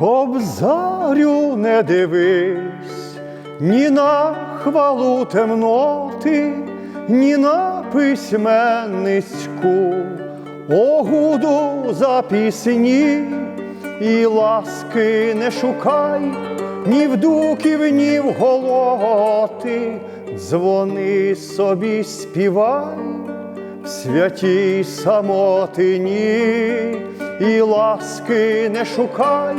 Кобзарю не дивись, ні на хвалу темноти, ні на письменницьку, огуду за пісні і ласки не шукай, ні в дуків, ні в голоти, дзвони собі співай в святій самотині, і ласки не шукай,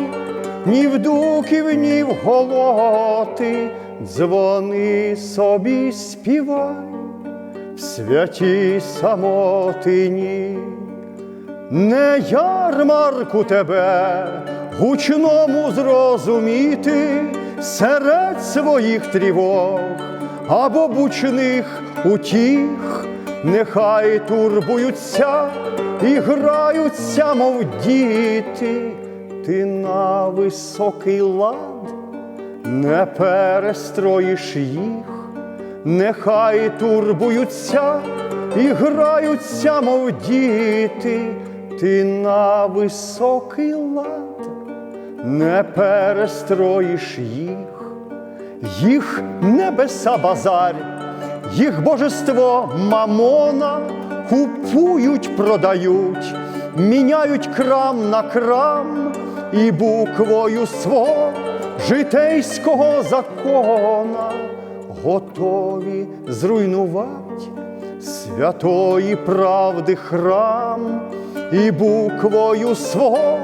ні в дуків, ні в голоти, дзвони собі співай в святій самотині. Не ярмарку тебе гучному зрозуміти серед своїх тривог або бучних утіх, нехай турбуються і граються, мов діти, ти на високий лад не перестроїш їх, нехай турбуються і граються, мов діти, ти на високий лад не перестроїш їх, їх небеса базар, їх божество мамона купують, продають, міняють крам на крам і буквою свого житейського закона готові зруйнувати святої правди храм і буквою свого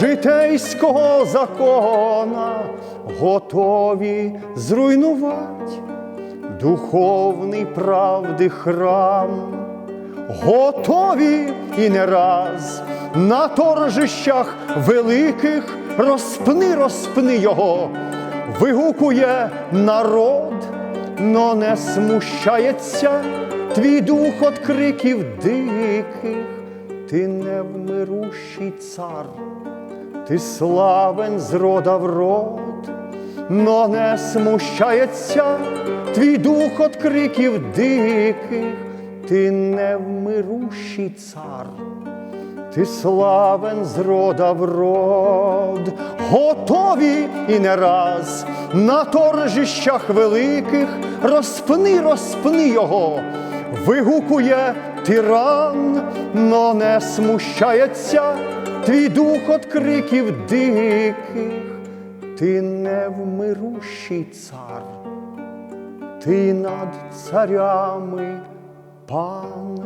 житейського закона готові зруйнувати духовний правди храм, готові і не раз на торжищах великих розпни, розпни його, вигукує народ, но не смущається твій дух от криків диких, ти невмирущий цар, ти славен з рода в род, но не смущається твій дух от криків диких, ти невмирущий цар. Ти славен з рода в род, готові і не раз на торжищах великих розпни, розпни його, вигукує тиран, но не смущається твій дух от криків диких, ти невмирущий цар, ти над царями пан.